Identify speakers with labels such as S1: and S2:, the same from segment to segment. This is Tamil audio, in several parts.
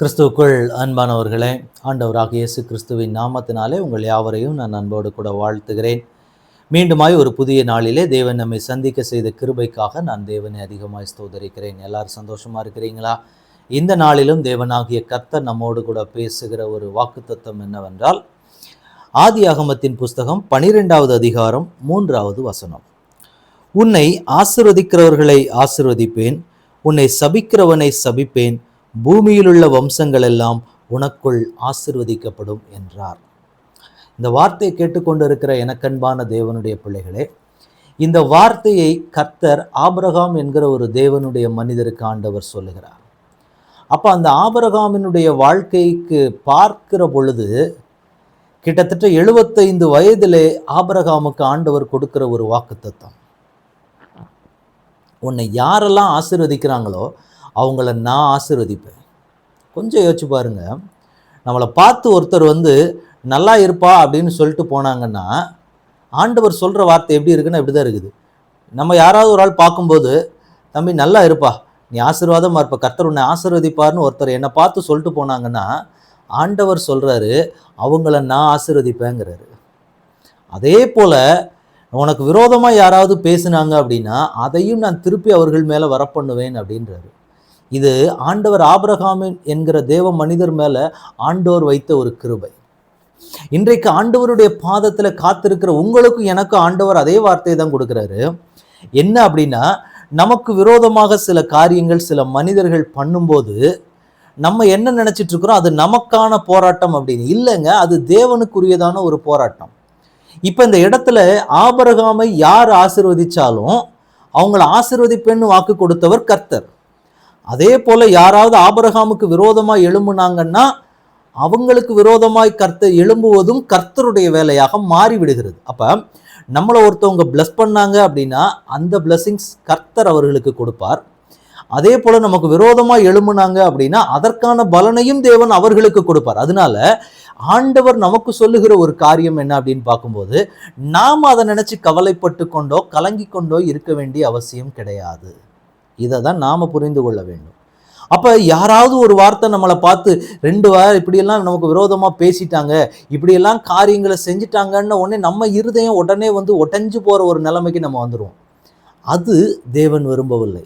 S1: கிறிஸ்துவுக்குள் அன்பானவர்களே ஆண்டவராக இயேசு கிறிஸ்துவின் நாமத்தினாலே உங்கள் யாவரையும் நான் அன்போடு கூட வாழ்த்துகிறேன். மீண்டுமாய் ஒரு புதிய நாளிலே தேவன் நம்மை சந்திக்க செய்த கிருபைக்காக நான் தேவனை அதிகமாய் ஸ்தோதரிக்கிறேன். எல்லாரும் சந்தோஷமா இருக்கிறீங்களா? இந்த நாளிலும் தேவனாகிய கர்த்தர் நம்மோடு கூட பேசுகிற ஒரு வாக்குத்தத்தம் என்னவென்றால் ஆதி அகமத்தின் புஸ்தகம் பனிரெண்டாவது அதிகாரம் மூன்றாவது வசனம். உன்னை ஆசிர்வதிக்கிறவர்களை ஆசிர்வதிப்பேன் உன்னை சபிக்கிறவனை சபிப்பேன் பூமியிலுள்ள வம்சங்கள் எல்லாம் உனக்குள் ஆசிர்வதிக்கப்படும் என்றார். இந்த வார்த்தையை கேட்டுக்கொண்டிருக்கிற எனக்கன்பான தேவனுடைய பிள்ளைகளே இந்த வார்த்தையை கர்த்தர் ஆபரகாம் என்கிற ஒரு தேவனுடைய மனிதருக்கு ஆண்டவர் சொல்லுகிறார். அப்போ அந்த ஆபரகாமினுடைய வாழ்க்கைக்கு பார்க்கிற பொழுது கிட்டத்தட்ட எழுபத்தைந்து வயதிலே ஆபரகாமுக்கு ஆண்டவர் கொடுக்கிற ஒரு வாக்குத்தத்தம். உன்னை யாரெல்லாம் ஆசிர்வதிக்கிறாங்களோ அவங்கள நான் ஆசிர்வதிப்பேன். கொஞ்சம் யோசிச்சு பாருங்க. நம்மளை பார்த்து ஒருத்தர் வந்து நல்லா இருப்பா அப்படின்னு சொல்லிட்டு போனாங்கன்னா ஆண்டவர் சொல்கிற வார்த்தை எப்படி இருக்குன்னா இப்படி தான் இருக்குது. நம்ம யாராவது ஒரு ஆள் பார்க்கும்போது தம்பி நல்லா இருப்பா. நீ ஆசீர்வாதமாக இருப்ப. கர்த்தர் உன்னை ஆசீர்வதிப்பார்னு ஒருத்தர் என்னை பார்த்து சொல்லிட்டு போனாங்கன்னா ஆண்டவர் சொல்கிறாரு அவங்கள நான் ஆசீர்வதிப்பேங்கிறாரு. அதே போல் உனக்கு விரோதமாக யாராவது பேசுனாங்க அப்படின்னா அதையும் நான் திருப்பி அவர்கள் மேலே வரப்பண்ணுவேன் அப்படின்றாரு. இது ஆண்டவர் ஆபிரகாமின் என்கிற தேவ மனிதர் மேலே ஆண்டோர் வைத்த ஒரு கிருபை. இன்றைக்கு ஆண்டவருடைய பாதத்தில் காத்திருக்கிற உங்களுக்கும் எனக்கும் ஆண்டவர் அதே வார்த்தையை தான் கொடுக்குறாரு. என்ன அப்படின்னா நமக்கு விரோதமாக சில காரியங்கள் சில மனிதர்கள் பண்ணும்போது நம்ம என்ன நினச்சிட்டு இருக்கிறோம்? அது நமக்கான போராட்டம் அப்படின்னு. இல்லைங்க அது தேவனுக்குரியதான ஒரு போராட்டம். இப்போ இந்த இடத்துல ஆபரகாமை யார் ஆசிர்வதிச்சாலும் அவங்கள ஆசிர்வதிப்பேன்னு வாக்கு கொடுத்தவர் கர்த்தர். அதே போல் யாராவது ஆபரகாமுக்கு விரோதமாக எழும்புனாங்கன்னா அவங்களுக்கு விரோதமாய் கர்த்தர் எழும்புவதும் கர்த்தருடைய வேலையாக மாறிவிடுகிறது. அப்போ நம்மளை ஒருத்தவங்க பிளஸ் பண்ணாங்க அப்படின்னா அந்த பிளஸ்ஸிங்ஸ் கர்த்தர் அவர்களுக்கு கொடுப்பார். அதே போல் நமக்கு விரோதமாக எழும்புனாங்க அப்படின்னா அதற்கான பலனையும் தேவன் அவர்களுக்கு கொடுப்பார். அதனால ஆண்டவர் நமக்கு சொல்லுகிற ஒரு காரியம் என்ன அப்படின்னு பார்க்கும்போது நாம் அதை நினச்சி கவலைப்பட்டு கொண்டோ கலங்கி கொண்டோ இருக்க வேண்டிய அவசியம் கிடையாது. இதை தான் நாம் புரிந்து கொள்ள வேண்டும். அப்போ யாராவது ஒரு வார்த்தை நம்மளை பார்த்து ரெண்டு வாரம் இப்படியெல்லாம் நமக்கு விரோதமாக பேசிட்டாங்க இப்படியெல்லாம் காரியங்களை செஞ்சிட்டாங்கன்னு உடனே நம்ம இருதயம் உடனே வந்து ஒட்டஞ்சு போகிற ஒரு நிலைமைக்கு நம்ம வந்துடுவோம் அது தேவன் விரும்பவில்லை.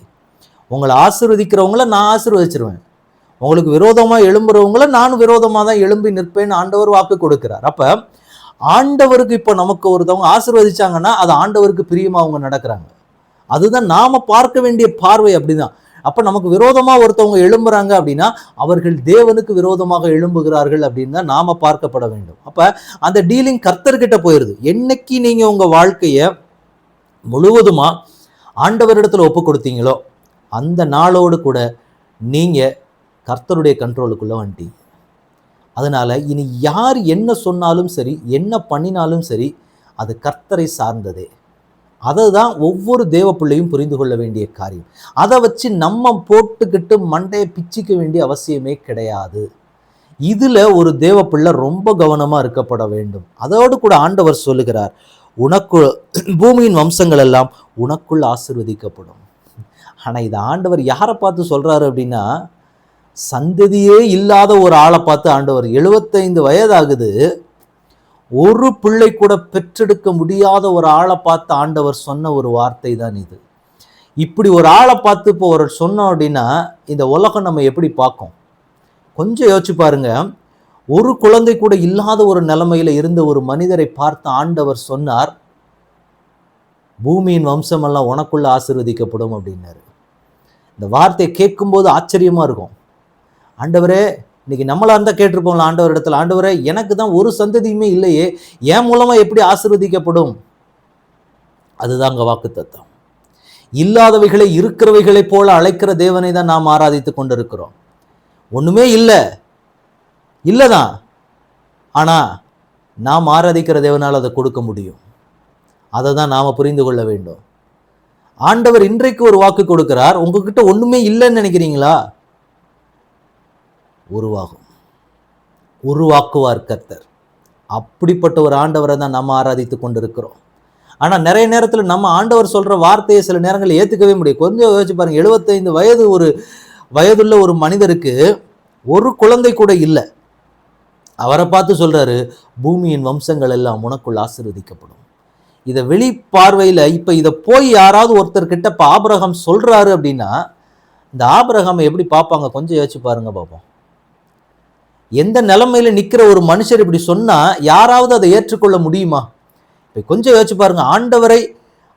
S1: உங்களை ஆசிர்வதிக்கிறவங்கள நான் ஆசிர்வதிச்சிருவேன். உங்களுக்கு விரோதமாக எழும்புறவங்கள நானும் விரோதமாக தான் எழும்பி நிற்பேன்னு ஆண்டவர் வாக்கு கொடுக்கிறார். அப்போ ஆண்டவருக்கு இப்போ நமக்கு ஒருத்தவங்க ஆசிர்வதிச்சாங்கன்னா அது ஆண்டவருக்கு பிரியமாக அவங்க நடக்கிறாங்க. அதுதான் நாம் பார்க்க வேண்டிய பார்வை அப்படிதான். அப்போ நமக்கு விரோதமாக ஒருத்தவங்க எழும்புறாங்க அப்படின்னா அவர்கள் தேவனுக்கு விரோதமாக எழும்புகிறார்கள் அப்படின்னு தான் நாம் பார்க்கப்பட வேண்டும். அப்போ அந்த டீலிங் கர்த்தர்கிட்ட போயிடுது என்னைக்கு நீங்கள் உங்கள் வாழ்க்கையை முழுவதுமாக ஆண்டவரிடத்தில் ஒப்பு கொடுத்தீங்களோ அந்த நாளோடு கூட நீங்கள் கர்த்தருடைய கண்ட்ரோலுக்குள்ளே வந்துட்டீங்க. அதனால் இனி யார் என்ன சொன்னாலும் சரி என்ன பண்ணினாலும் சரி அது கர்த்தரை சார்ந்ததே. அதை தான் ஒவ்வொரு தேவ பிள்ளையும் புரிந்து கொள்ள வேண்டிய காரியம். அதை வச்சு நம்ம போட்டுக்கிட்டு மண்டையை பிச்சிக்க வேண்டிய அவசியமே கிடையாது. இதில் ஒரு தேவ பிள்ளை ரொம்ப கவனமாக இருக்கப்பட வேண்டும். அதோடு கூட ஆண்டவர் சொல்லுகிறார் உனக்கு பூமியின் வம்சங்கள் எல்லாம் உனக்குள் ஆசிர்வதிக்கப்படும். ஆனால் இது ஆண்டவர் யாரை பார்த்து சொல்கிறாரு அப்படின்னா சந்ததியே இல்லாத ஒரு ஆளை பார்த்து ஆண்டவர் எழுபத்தைந்து வயதாகுது ஒரு பிள்ளை கூட பெற்றெடுக்க முடியாத ஒரு ஆளை பார்த்து ஆண்டவர் சொன்ன ஒரு வார்த்தை தான் இது. இப்படி ஒரு ஆளை பார்த்து இப்போ ஒரு சொன்னோம் அப்படின்னா இந்த உலகம் நம்ம எப்படி பார்க்கும்? கொஞ்சம் யோசிச்சு பாருங்க. ஒரு குழந்தை கூட இல்லாத ஒரு நிலைமையில இருந்த ஒரு மனிதரை பார்த்து ஆண்டவர் சொன்னார் பூமியின் வம்சமெல்லாம் உனக்குள்ள ஆசிர்வதிக்கப்படும் அப்படின்னாரு. இந்த வார்த்தையை கேட்கும்போது ஆச்சரியமா இருக்கும். ஆண்டவரே இன்னைக்கு நம்மளா இருந்தால் கேட்டிருப்போம்ல ஆண்டவர் இடத்துல. ஆண்டவரை எனக்கு தான் ஒரு சந்ததியுமே இல்லையே. என் மூலமாக எப்படி ஆசிர்வதிக்கப்படும்? அதுதான் அங்கே வாக்கு தத்துவம் இல்லாதவைகளை இருக்கிறவைகளைப் போல அழைக்கிற தேவனை தான் நாம் ஆராதித்து கொண்டிருக்கிறோம். ஒன்றுமே இல்லை. இல்லை தான் ஆனால் நாம் ஆராதிக்கிற தேவனால் அதை கொடுக்க முடியும். அதை தான் நாம் புரிந்து கொள்ள வேண்டும். ஆண்டவர் இன்றைக்கு ஒரு வாக்கு கொடுக்கிறார். உங்ககிட்ட ஒன்றுமே இல்லைன்னு நினைக்கிறீங்களா? உருவாகும். உருவாக்குவார் கர்த்தர். அப்படிப்பட்ட ஒரு ஆண்டவரை தான் நம்ம ஆராதித்து கொண்டிருக்கிறோம். ஆனால் நிறைய நேரத்தில் நம்ம ஆண்டவர் சொல்கிற வார்த்தையை சில நேரங்களில் ஏற்றுக்கவே முடியும் கொஞ்சம் யோசிச்சு பாருங்கள் எழுபத்தைந்து வயது ஒரு வயதுள்ள ஒரு மனிதருக்கு ஒரு குழந்தை கூட இல்லை. அவரை பார்த்து சொல்கிறாரு பூமியின் வம்சங்கள் எல்லாம் உனக்குள் ஆசீர்வதிக்கப்படும். இதை வெளி பார்வையில் இப்போ இதை போய் யாராவது ஒருத்தர் கிட்ட இப்போ ஆபரகம் சொல்கிறாரு அப்படின்னா இந்த ஆபரகம் எப்படி பார்ப்பாங்க? கொஞ்சம் யோசிச்சு பாருங்க பார்ப்போம் எந்த நிலைமையில் நிற்கிற ஒரு மனுஷர் இப்படி சொன்னால் யாராவது அதை ஏற்றுக்கொள்ள முடியுமா? இப்போ கொஞ்சம் யோசிச்சு பாருங்கள் ஆண்டவரை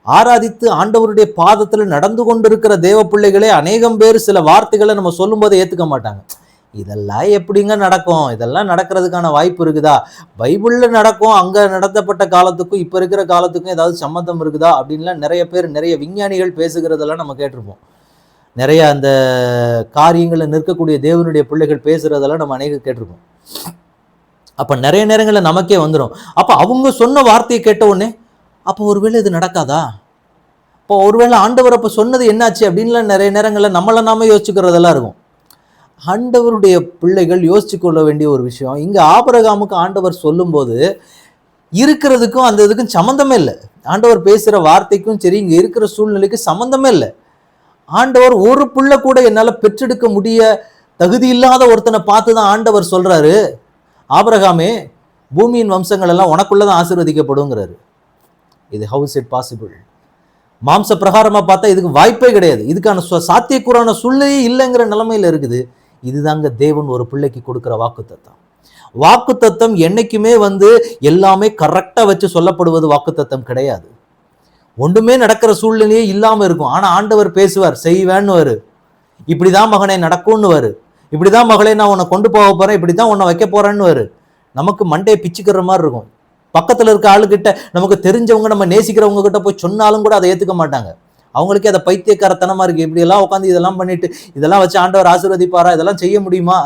S1: ஆராதித்து ஆண்டவருடைய பாதத்தில் நடந்து கொண்டிருக்கிற தேவ பிள்ளைகளே அநேகம் பேர் சில வார்த்தைகளை நம்ம சொல்லும்போது ஏற்றுக்க மாட்டாங்க. இதெல்லாம் எப்படிங்க நடக்கும்? இதெல்லாம் நடக்கிறதுக்கான வாய்ப்பு இருக்குதா? பைபிளில் நடக்கும். அங்கே நடத்தப்பட்ட காலத்துக்கும் இப்போ இருக்கிற காலத்துக்கும் ஏதாவது சம்மந்தம் இருக்குதா? அப்படின்லாம் நிறைய பேர் நிறைய விஞ்ஞானிகள் பேசுகிறதெல்லாம் நம்ம கேட்டிருப்போம். நிறைய அந்த காரியங்களில் நிற்கக்கூடிய தேவனுடைய பிள்ளைகள் பேசுகிறதெல்லாம் நம்ம அநேக கேட்டிருப்போம் அப்போ நிறைய நேரங்களில் நமக்கே வந்துடும் அப்போ அவங்க சொன்ன வார்த்தையை கேட்ட உடனே அப்போ ஒருவேளை இது நடக்காதா? இப்போ ஒருவேளை ஆண்டவர் அப்போ சொன்னது என்னாச்சு அப்படின்லாம் நிறைய நேரங்களில் நம்மளை நாம யோசிச்சுக்கிறதெல்லாம் இருக்கும். ஆண்டவருடைய பிள்ளைகள் யோசிச்சு கொள்ள வேண்டிய ஒரு விஷயம் இங்கே ஆபரகாமுக்கு ஆண்டவர் சொல்லும்போது இருக்கிறதுக்கும் அந்த இதுக்கும் சம்மந்தமே இல்லை. ஆண்டவர் பேசுகிற வார்த்தைக்கும் சரி இங்கே இருக்கிற சூழ்நிலைக்கு சம்மந்தமே இல்லை. ஆண்டவர் ஒரு புள்ள கூட என்னால் பெற்றெடுக்க முடிய தகுதி இல்லாத ஒருத்தனை பார்த்து தான் ஆண்டவர் சொல்கிறாரு ஆபிரகாமே பூமியின் வம்சங்கள் எல்லாம் உனக்குள்ளதான் ஆசீர்வதிக்கப்படுங்கிறாரு. இது ஹவுஸ் இட் பாசிபிள் மாம்ச பிரகாரமாக பார்த்தா இதுக்கு வாய்ப்பே கிடையாது. இதுக்கான சு- சாத்தியக்கூறான சூழ்நிலையே இல்லைங்கிற நிலைமையில இருக்குது. இதுதாங்க தேவன் ஒரு பிள்ளைக்கு கொடுக்கிற வாக்குத்தத்தம். வாக்குத்தத்தம் என்றைக்குமே வந்து எல்லாமே கரெக்டாக வச்சு சொல்லப்படுவது வாக்குத்தத்தம் கிடையாது. ஒன்றுமே நடக்கிற சூழ்நிலையே இல்லாமல் இருக்கும். ஆனால் ஆண்டவர் பேசுவார் செய்வேன்னு இப்படிதான் மகனே நடக்கும்னு இப்படிதான் மகளே நான் உன்னை கொண்டு போக இப்படி தான் உன்னை வைக்க போறேன்னு நமக்கு மண்டையை பிச்சுக்கிற மாதிரி இருக்கும். பக்கத்தில் இருக்க ஆளுகிட்ட நமக்கு தெரிஞ்சவங்க நம்ம நேசிக்கிறவங்க கிட்ட போய் சொன்னாலும் கூட அதை ஏற்றுக்க மாட்டாங்க. அவங்களுக்கே அதை பைத்தியக்காரத்தனமாக இருக்குது இப்படியெல்லாம் உட்காந்து இதெல்லாம் பண்ணிட்டு இதெல்லாம் வச்சு ஆண்டவர் ஆசீர்வதிப்பாரா? இதெல்லாம் செய்ய முடியுமா?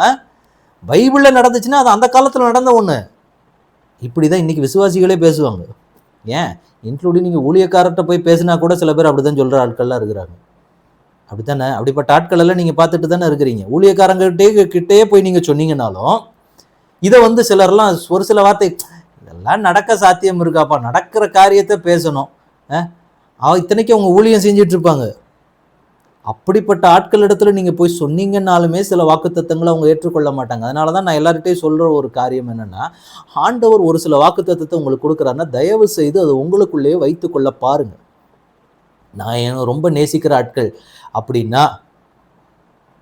S1: பைபிளில் நடந்துச்சுன்னா அது அந்த காலத்தில் நடந்த ஒன்று இப்படி தான் இன்னைக்கு விசுவாசிகளே பேசுவாங்க. ஏன்? இன்க்ளூடிங் நீங்கள் ஊழியக்காரர்கிட்ட போய் பேசினா கூட சில பேர் அப்படிதான் சொல்கிற ஆட்கள்லாம் இருக்கிறாங்க. அப்படித்தானே? அப்படிப்பட்ட ஆட்களெல்லாம் எல்லாம் பார்த்துட்டு தானே இருக்கிறீங்க. ஊழியக்காரங்கிட்டே கிட்டே போய் நீங்கள் சொன்னீங்கனாலும் இதை வந்து சிலர்லாம் ஒரு சில வார்த்தை இதெல்லாம் நடக்க சாத்தியம் இருக்காப்பா? நடக்கிற காரியத்தை பேசணும். அஹ், இத்தனைக்கு அவங்க ஊழியம் செஞ்சிட்ருப்பாங்க அப்படிப்பட்ட ஆட்கள் இடத்துல நீங்கள் போய் சொன்னீங்கன்னாலுமே சில வாக்குத்தத்தங்களை அவங்க ஏற்றுக்கொள்ள மாட்டாங்க. அதனால தான் நான் எல்லார்கிட்டையும் சொல்கிற ஒரு காரியம் என்னென்னா ஆண்டவர் ஒரு சில வாக்குத்தத்தத்தை உங்களுக்கு கொடுக்குறாருன்னா தயவு செய்து அது உங்களுக்குள்ளேயே வைத்துக்கொள்ள பாருங்கள் நான் என்ன ரொம்ப நேசிக்கிற ஆட்கள் அப்படின்னா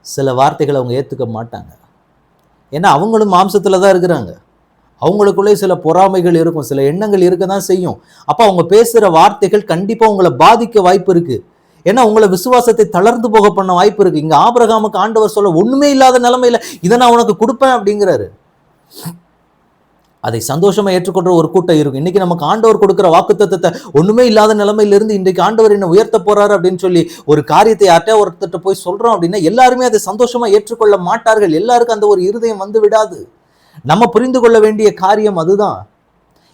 S1: சில வார்த்தைகளை அவங்க ஏற்றுக்க மாட்டாங்க. ஏன்னா அவங்களும் மாம்சத்தில் தான் இருக்கிறாங்க. அவங்களுக்குள்ளே சில பொறாமைகள் இருக்கும். சில எண்ணங்கள் இருக்க தான் செய்யும். அப்போ அவங்க பேசுகிற வார்த்தைகள் கண்டிப்பாக உங்களை பாதிக்க வாய்ப்பு இருக்குது ஏன்னா உங்களை விசுவாசத்தை தளர்ந்து போக பண்ண வாய்ப்பு இருக்கு. இங்க ஆபிரகாமுக்கு ஆண்டவர் சொல்ல ஒண்ணுமே இல்லாத நிலைமையில இதை நான் உனக்கு கொடுப்பேன் அப்படிங்கிறாரு. அதை சந்தோஷமா ஏற்றுக்கொள்ற ஒரு கூட்டம் இருக்கும். இன்னைக்கு நமக்கு ஆண்டவர் கொடுக்குற வாக்குத்தத்தத்தை ஒண்ணுமே இல்லாத நிலைமையிலிருந்து இன்றைக்கு ஆண்டவர் என்ன உயர்த்த போறாரு அப்படின்னு சொல்லி ஒரு காரியத்தை யார்கிட்டயா ஒருத்தட்ட போய் சொல்றோம் அப்படின்னா எல்லாருமே அதை சந்தோஷமா ஏற்றுக்கொள்ள மாட்டார்கள். எல்லாருக்கும் அந்த ஒரு இருதயம் வந்து விடாது. நம்ம புரிந்து கொள்ள வேண்டிய காரியம் அதுதான்.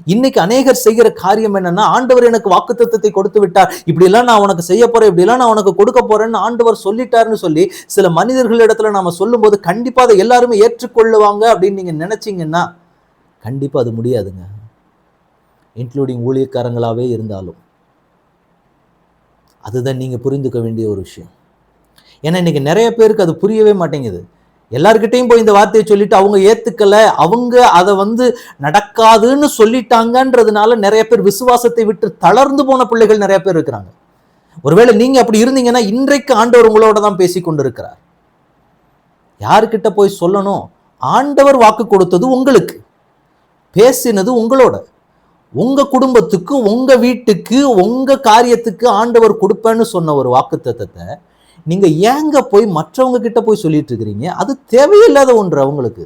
S1: இன்னைக்கு அநேகர் செய்கிற காரியம் என்னன்னா ஆண்டவர் எனக்கு வாக்குத்தத்தத்தை கொடுத்து விட்டார். இப்படிலாம் நான் உனக்கு செய்ய போறேன் இப்படிலாம் நான் உனக்கு கொடுக்க போறேன்னு ஆண்டவர் சொல்லிட்டாருன்னு சொல்லி சில மனிதர்களிடத்துல நாம சொல்லும்போது கண்டிப்பா அதை எல்லாருமே ஏற்றுக்கொள்ளுவாங்க அப்படின்னு நீங்க நினைச்சீங்கன்னா கண்டிப்பா அது முடியாதுங்க. இன்க்ளூடிங் ஊழியக்காரங்களாவே இருந்தாலும். அதுதான் நீங்க புரிந்துக்க வேண்டிய ஒரு விஷயம். ஏன்னா இன்னைக்கு நிறைய பேருக்கு அது புரியவே மாட்டேங்குது. எல்லார்கிட்டையும் போய் இந்த வார்த்தையை சொல்லிட்டு அவங்க ஏத்துக்கல அவங்க அதை வந்து நடக்காதுன்னு சொல்லிட்டாங்கன்றதுனால நிறைய பேர் விசுவாசத்தை விட்டு தளர்ந்து போன பிள்ளைகள் நிறைய பேர் இருக்கிறாங்க. ஒருவேளை நீங்க அப்படி இருந்தீங்கன்னா இன்றைக்கு ஆண்டவர் உங்களோட தான் பேசி கொண்டிருக்கிறார். யாருக்கிட்ட போய் சொல்லணும்? ஆண்டவர் வாக்கு கொடுத்தது உங்களுக்கு. பேசினது உங்களோட. உங்க குடும்பத்துக்கு உங்க வீட்டுக்கு உங்க காரியத்துக்கு ஆண்டவர் கொடுப்பேன்னு சொன்ன ஒரு வாக்குத்தத்தத்தை நீங்கள் ஏங்க போய் மற்றவங்க கிட்ட போய் சொல்லிட்டு இருக்கிறீங்க? அது தேவையில்லாத ஒன்று அவங்களுக்கு.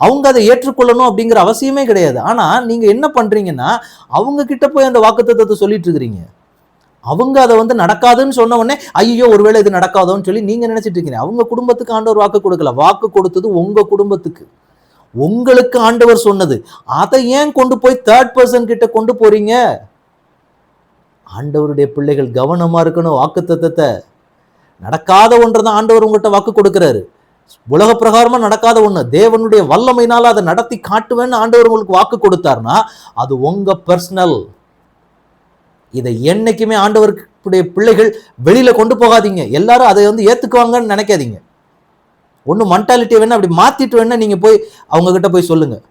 S1: அவங்க அதை ஏற்றுக்கொள்ளணும் அப்படிங்கிற அவசியமே கிடையாது. ஆனால் நீங்கள் என்ன பண்ணுறீங்கன்னா அவங்க கிட்ட போய் அந்த வாக்குத்தத்தை சொல்லிட்டு இருக்கிறீங்க. அவங்க அதை வந்து நடக்காதுன்னு சொன்ன உடனே ஐயோ ஒருவேளை இது நடக்காதோன்னு சொல்லி நீங்கள் நினச்சிட்டு இருக்கீங்க. அவங்க குடும்பத்துக்கு ஆண்டவர் வாக்கு கொடுக்கல. வாக்கு கொடுத்தது உங்கள் குடும்பத்துக்கு. உங்களுக்கு ஆண்டவர் சொன்னது. அதை ஏன் கொண்டு போய் தேர்ட் பர்சன் கிட்ட கொண்டு போறீங்க? ஆண்டவருடைய பிள்ளைகள் கவனமாக இருக்கணும் வாக்கு நடக்காத ஒன்று தான் ஆண்டவர் உங்கள்கிட்ட வாக்கு கொடுக்கிறாரு. உலக பிரகாரமாக நடக்காத ஒன்று தேவனுடைய வல்லமையினால் அதை நடத்தி காட்டுவேன்னு ஆண்டவர் உங்களுக்கு வாக்கு கொடுத்தாருன்னா அது உங்கள் பர்சனல் இதை என்றைக்குமே ஆண்டவருடைய பிள்ளைகள் வெளியில் கொண்டு போகாதீங்க. எல்லாரும் அதை வந்து ஏற்றுக்குவாங்கன்னு நினைக்காதீங்க. ஒன்று மென்டாலிட்டியை வேணா அப்படி மாற்றிட்டு வேணா நீங்கள் போய் அவங்கக்கிட்ட போய் சொல்லுங்கள்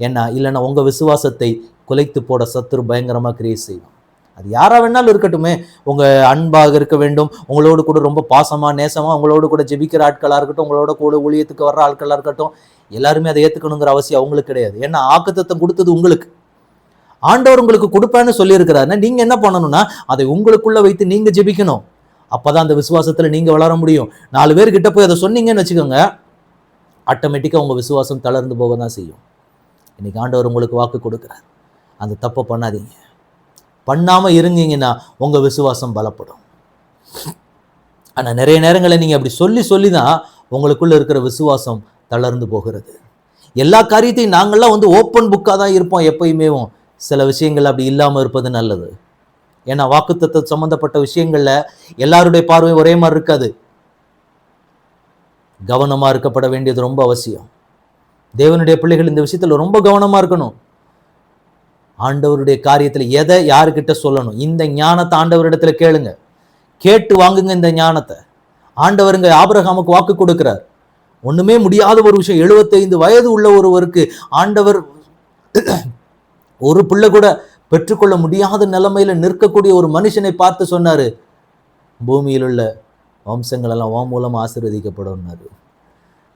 S1: ஏன்னா இல்லைன்னா உங்கள் விசுவாசத்தை குலைத்து போட சத்துரு பயங்கரமாக கிரியேட் செய்யும். அது யாராக வேணாலும் இருக்கட்டுமே. உங்கள் அன்பாக இருக்க வேண்டும். உங்களோடு கூட ரொம்ப பாசமாக நேசமாக உங்களோடு கூட ஜெபிக்கிற ஆட்களாக இருக்கட்டும் உங்களோட கூட ஊழியத்துக்கு வர்ற ஆட்களாக இருக்கட்டும் எல்லாருமே அதை ஏற்றுக்கணுங்கிற அவசியம் அவங்களுக்கு கிடையாது. ஏன்னா ஆக்கத்தத்தை கொடுத்தது உங்களுக்கு. ஆண்டவர் உங்களுக்கு கொடுப்பேன்னு சொல்லியிருக்கிறாருன்னா நீங்கள் என்ன பண்ணணும்னா அதை உங்களுக்குள்ளே வைத்து நீங்கள் ஜெபிக்கணும். அப்போ தான் அந்த விசுவாசத்தில் நீங்கள் வளர முடியும். நாலு பேர்கிட்ட போய் அதை சொன்னீங்கன்னு வச்சுக்கோங்க ஆட்டோமேட்டிக்காக உங்கள் விசுவாசம் தளர்ந்து போக தான் செய்யும். இன்றைக்கி ஆண்டவர் உங்களுக்கு வாக்கு கொடுக்குறார். அந்த தப்பை பண்ணாதீங்க. பண்ணாமல் இருந்தீங்கன்னா உங்கள் விசுவாசம் பலப்படும். ஆனால் நிறைய நேரங்களில் நீங்கள் அப்படி சொல்லி சொல்லி தான் உங்களுக்குள்ளே இருக்கிற விசுவாசம் தளர்ந்து போகிறது. எல்லா காரியத்தையும் நாங்கள்லாம் வந்து ஓப்பன் புக்காக தான் இருப்போம் எப்பயுமேவும் சில விஷயங்கள் அப்படி இல்லாமல் இருப்பது நல்லது. ஏன்னா வாக்குத்தத்தை சம்மந்தப்பட்ட விஷயங்களில் எல்லாருடைய பார்வையும் ஒரே மாதிரி இருக்காது. கவனமாக இருக்கப்பட வேண்டியது ரொம்ப அவசியம். தேவனுடைய பிள்ளைகள் இந்த விஷயத்தில் ரொம்ப கவனமாக இருக்கணும். ஆண்டவருடைய காரியத்தில் எதை யாருக்கிட்ட சொல்லணும்? இந்த ஞானத்தை ஆண்டவரிடத்துல கேளுங்க. கேட்டு வாங்குங்க இந்த ஞானத்தை. ஆண்டவருங்க ஆபிரகாமுக்கு வாக்கு கொடுக்கிறார். ஒண்ணுமே முடியாத ஒரு விஷயம். 75 வயது உள்ள ஒருவருக்கு ஆண்டவர் ஒரு பிள்ளை கூட பெற்றுக்கொள்ள முடியாத நிலைமையில நிற்கக்கூடிய ஒரு மனுஷனை பார்த்து சொன்னாரு. பூமியில் உள்ள வம்சங்கள் எல்லாம் உன் மூலமா ஆசீர்வதிக்கப்படும்னாரு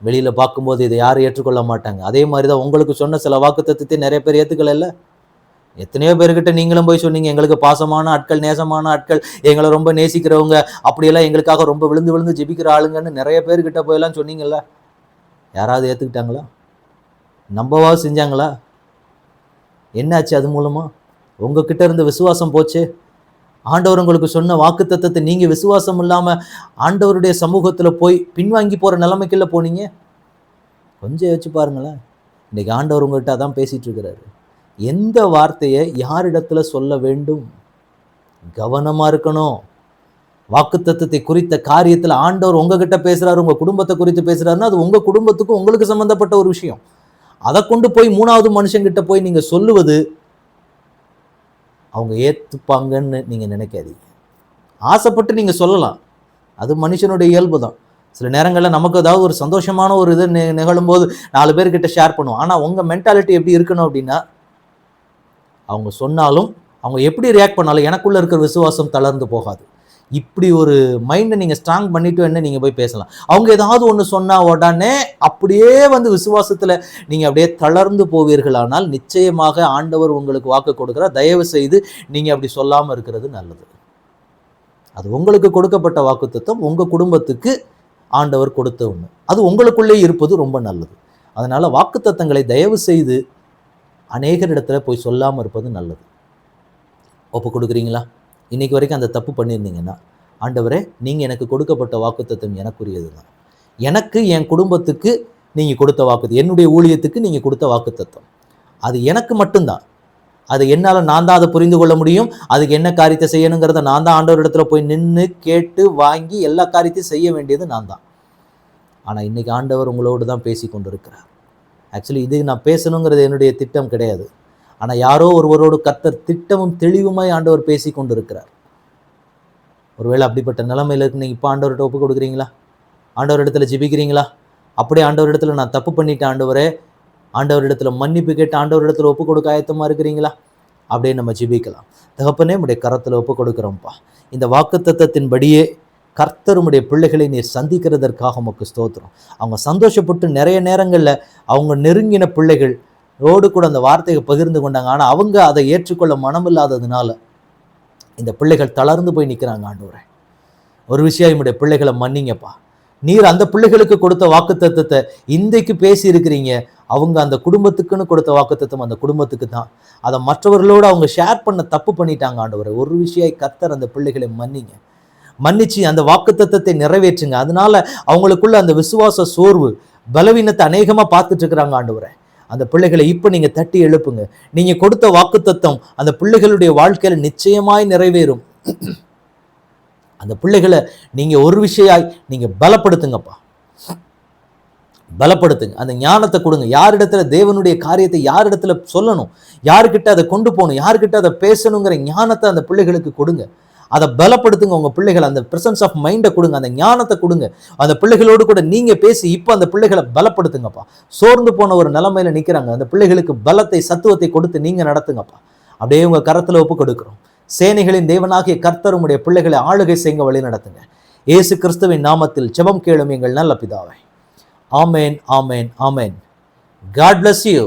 S1: வெளியில பார்க்கும்போது இதை யாரும் ஏற்றுக்கொள்ள மாட்டாங்க. அதே மாதிரி தான் உங்களுக்கு சொன்ன சில வாக்குத்தத்தத்தை நிறைய பேர் ஏத்துக்கல எத்தனையோ பேர்கிட்ட நீங்களும் போய் சொன்னீங்க எங்களுக்கு பாசமான ஆட்கள் நேசமான ஆட்கள் எங்களை ரொம்ப நேசிக்கிறவங்க அப்படியெல்லாம் எங்களுக்காக ரொம்ப விழுந்து விழுந்து ஜெபிக்கிற ஆளுங்கன்னு நிறைய பேர்கிட்ட போயெல்லாம் சொன்னீங்கல்ல. யாராவது ஏற்றுக்கிட்டாங்களா நம்பவா செஞ்சாங்களா? என்னாச்சு அது மூலமாக உங்ககிட்ட இருந்த விசுவாசம் போச்சு. ஆண்டவர் உங்களுக்கு சொன்ன வாக்குத்தை நீங்கள் விசுவாசம் இல்லாமல் ஆண்டவருடைய சமூகத்தில் போய் பின்வாங்கி போகிற நிலைமைக்குள்ளே போனீங்க? கொஞ்சம் யோசிச்சு பாருங்களேன். இன்றைக்கி ஆண்டவர் உங்கள்கிட்ட அதான் பேசிகிட்டு இருக்கிறாரு. எந்த வார்த்தையை யாரிடத்துல சொல்ல வேண்டும்? கவனமாக இருக்கணும். வாக்குத்தத்தத்தை குறித்த காரியத்தில் ஆண்டவர் உங்ககிட்ட பேசுகிறாரு உங்கள் குடும்பத்தை குறித்து பேசுகிறாருன்னா அது உங்கள் குடும்பத்துக்கும் உங்களுக்கு சம்மந்தப்பட்ட ஒரு விஷயம். அதை கொண்டு போய் மூணாவது மனுஷங்கிட்ட போய் நீங்கள் சொல்லுவது அவங்க ஏற்றுப்பாங்கன்னு நீங்கள் நினைக்காதீங்க. ஆசைப்பட்டு நீங்கள் சொல்லலாம். அது மனுஷனுடைய இயல்பு தான். சில நேரங்களில் நமக்கு ஏதாவது ஒரு சந்தோஷமான ஒரு இது நிகழும்போது நாலு பேர்கிட்ட ஷேர் பண்ணுவோம். ஆனால் உங்கள் மென்டாலிட்டி எப்படி இருக்கணும் அப்படின்னா அவங்க சொன்னாலும் அவங்க எப்படி ரியாக்ட் பண்ணாலும் எனக்குள்ளே இருக்கிற விசுவாசம் தளர்ந்து போகாது. இப்படி ஒரு மைண்டை நீங்கள் ஸ்ட்ராங் பண்ணிட்டு என்ன நீங்கள் போய் பேசலாம். அவங்க ஏதாவது ஒன்று சொன்னால் உடனே அப்படியே வந்து விசுவாசத்தில் நீங்கள் அப்படியே தளர்ந்து போவீர்களானால் நிச்சயமாக ஆண்டவர் உங்களுக்கு வாக்கு கொடுக்குறார். தயவு செய்து நீங்கள் அப்படி சொல்லாமல் இருக்கிறது நல்லது. அது உங்களுக்கு கொடுக்கப்பட்ட வாக்குத்தத்தம் உங்கள் குடும்பத்துக்கு ஆண்டவர் கொடுத்த ஒன்று அது உங்களுக்குள்ளே இருப்பது ரொம்ப நல்லது. அதனால் வாக்குத்தத்தங்களை தயவு செய்து அநேகரிடத்துல போய் சொல்லாமல் இருப்பது நல்லது. ஒப்பு கொடுக்குறீங்களா? இன்றைக்கி வரைக்கும் அந்த தப்பு பண்ணியிருந்தீங்கன்னா ஆண்டவரே நீங்கள் எனக்கு கொடுக்கப்பட்ட வாக்குத்தத்தம் எனக்குரியது தான் எனக்கு என் குடும்பத்துக்கு நீங்கள் கொடுத்த வாக்கு என்னுடைய ஊழியத்துக்கு நீங்கள் கொடுத்த வாக்குத்தத்தம். அது எனக்கு மட்டும்தான். அது என்னால் நான் தான் அதை புரிந்து கொள்ள முடியும். அதுக்கு என்ன காரியத்தை செய்யணுங்கிறத நான் தான் ஆண்டவர் இடத்துல போய் நின்று கேட்டு வாங்கி எல்லா காரியத்தையும் செய்ய வேண்டியது நான் தான். ஆனால் இன்றைக்கி ஆண்டவர் உங்களோடு தான் பேசி கொண்டிருக்கிறார் ஆக்சுவலி இது நான் பேசணுங்கிறது என்னுடைய திட்டம் கிடையாது. ஆனால் யாரோ ஒருவரோடு கத்தர் திட்டமும் தெளிவுமாய் ஆண்டவர் பேசி கொண்டிருக்கிறார். ஒருவேளை அப்படிப்பட்ட நிலைமையில் இருக்கு நீங்கள் இப்போ ஆண்டவர்கிட்ட ஒப்பு கொடுக்குறீங்களா? ஆண்டவர் இடத்துல ஜிபிக்கிறீங்களா? அப்படியே ஆண்டவர் இடத்துல நான் தப்பு பண்ணிட்டேன் ஆண்டவரே. ஆண்டவர் இடத்துல மன்னிப்பு கேட்டு ஆண்டவர் இடத்துல ஒப்பு கொடுக்க ஆயத்தமாக இருக்கிறீங்களா? அப்படியே நம்ம ஜிபிக்கலாம். தகப்பனே உடைய கரத்தில் ஒப்பு கொடுக்குறோம்ப்பா. இந்த வாக்கு தத்துவத்தின்படியே கர்த்தருமுடைய பிள்ளைகளை நீர் சந்திக்கிறதற்காக உமக்கு ஸ்தோத்திரம். அவங்க சந்தோஷப்பட்டு நிறைய நேரங்களில் அவங்க நெருங்கின பிள்ளைகள் ரோடு கூட அந்த வார்த்தையை பகிர்ந்து கொண்டாங்க. ஆனால் அவங்க அதை ஏற்றுக்கொள்ள மனமில்லாததுனால இந்த பிள்ளைகள் தளர்ந்து போய் நிற்கிறாங்க ஆண்டவரே. ஒரு விஷயம் என்னுடைய பிள்ளைகளை மன்னிங்கப்பா. நீர் அந்த பிள்ளைகளுக்கு கொடுத்த வாக்குத்தத்தத்தை இன்றைக்கு பேசி இருக்கிறீங்க. அவங்க அந்த குடும்பத்துக்குன்னு கொடுத்த வாக்குத்தத்தம் அந்த குடும்பத்துக்கு தான். அதை மற்றவர்களோடு அவங்க ஷேர் பண்ண தப்பு பண்ணிட்டாங்க ஆண்டவரே. ஒரு விஷயம் கத்தர் அந்த பிள்ளைகளை மன்னிங்க. மன்னிச்சு அந்த வாக்குத்தத்தத்தை நிறைவேற்றுங்க. அதனால அவங்களுக்குள்ள அந்த விசுவாச சோர்வு பலவீனத்தை அநேகமா பார்த்துட்டு இருக்கிறாங்க ஆண்டவரே. அந்த பிள்ளைகளை இப்போ நீங்க தட்டி எழுப்புங்க. நீங்க கொடுத்த வாக்குத்தத்தம் அந்த பிள்ளைகளுடைய வாழ்க்கையில நிச்சயமாய் நிறைவேறும். அந்த பிள்ளைகளை நீங்க ஒரு விஷயாய் நீங்க பலப்படுத்துங்கப்பா. பலப்படுத்துங்க. அந்த ஞானத்தை கொடுங்க. யாரிடத்துல தேவனுடைய காரியத்தை யாரிடத்துல சொல்லணும்? யாருக்கிட்ட அதை கொண்டு போகணும்? யாருக்கிட்ட அதை பேசணுங்கிற ஞானத்தை அந்த பிள்ளைகளுக்கு கொடுங்க. அதை பலப்படுத்துங்க. உங்கள் பிள்ளைகள் அந்த ப்ரெசன்ஸ் ஆஃப் மைண்டை கொடுங்க. அந்த ஞானத்தை கொடுங்க. அந்த பிள்ளைகளோடு கூட நீங்கள் பேசி இப்போ அந்த பிள்ளைகளை பலப்படுத்துங்கப்பா. சோர்ந்து போன ஒரு நிலைமையில் நிற்கிறாங்க அந்த பிள்ளைகளுக்கு பலத்தை சத்துவத்தை கொடுத்து நீங்கள் நடத்துங்கப்பா. அப்படியே உங்கள் கரத்தில் ஒப்பு கொடுக்குறோம். சேனைகளின் தேவனாகிய கர்த்தர் உம்முடைய பிள்ளைகளை ஆளுகை செய்ய வழி நடத்துங்க. இயேசு கிறிஸ்துவின் நாமத்தில் செபம் கேளும் எங்கள் நல்ல பிதாவை. ஆமேன் ஆமேன் ஆமேன். God bless you